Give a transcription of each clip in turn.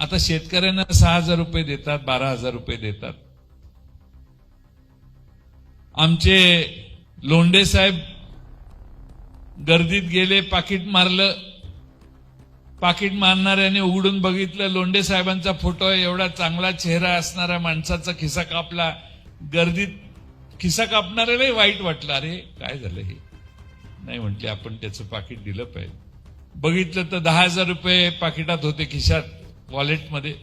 आता शेतकऱ्यांना सहा हजार रुपये देतात बारा हजार रुपये देतात. आमचे लोंडे साहेब गर्दीत गेले पाकिट मारलं. पाकिट मारणाऱ्याने उघडून बघितलं लोंडे साहेबांचा फोटो आहे एवढा चांगला चेहरा असणाऱ्या माणसाचा खिसा कापला. गर्दीत खिसा कापणाऱ्यालाही वाईट वाटलं. अरे काय झालं हे? नाही म्हटले आपण त्याचं पाकिट दिलं पाहिजे. बघितलं तर दहा हजार रुपये पाकिटात होते खिशात. वॉलेटमध्ये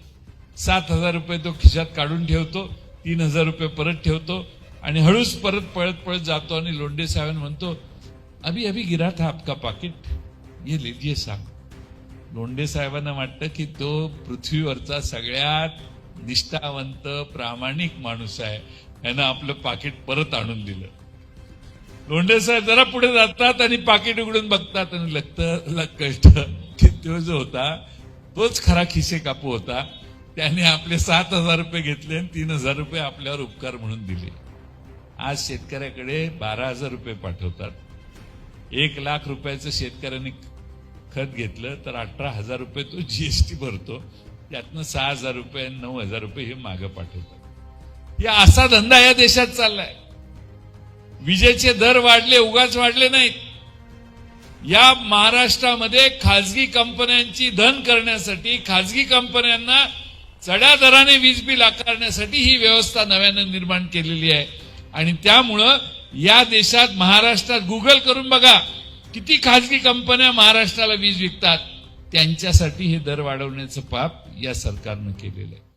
सात हजार रुपये तो खिशात काढून ठेवतो तीन हजार रुपये परत ठेवतो आणि हळूच परत पळत पळत जातो आणि लोंडे साहेब म्हणतो अभि अभि गिरा था आपका पाकिट ये लीजिए सांग लोंडे साहेबांना वाटतं की तो पृथ्वीवरचा सगळ्यात निष्ठावंत प्रामाणिक माणूस आहे. यानं आपलं पाकिट परत आणून दिलं. लोंडे साहेब जरा पुढे जातात आणि पाकिट उघडून बघतात आणि लगत कळतं की तो जो होता? तोच खरा खिसे कापू होता. त्याने आपले सात हजार रुपये घेतले आणि तीन हजार रुपये आपल्यावर उपकार म्हणून दिले. आज शेतकऱ्याकडे बारा हजार रुपये पाठवतात. एक लाख रुपयाचं शेतकऱ्याने खत घेतलं तर अठरा हजार रुपये तो जीएसटी भरतो. त्यातनं सहा हजार रुपये आणि नऊ हजार रुपये हे मागं पाठवतात. या असा धंदा या देशात चाललाय. विजेचे दर वाढले उगाच वाढले नाहीत. या महाराष्ट्रामध्ये खाजगी कंपन्यांची धन करण्यासाठी खाजगी कंपन्यांना चढ्या दराने वीज बिल आकारण्यासाठी ही व्यवस्था नव्यानं निर्माण केलेली आहे. आणि त्यामुळं या देशात महाराष्ट्रात गुगल करून बघा किती खाजगी कंपन्या महाराष्ट्राला वीज विकतात. त्यांच्यासाठी हे दर वाढवण्याचं पाप या सरकारनं केलेलं आहे.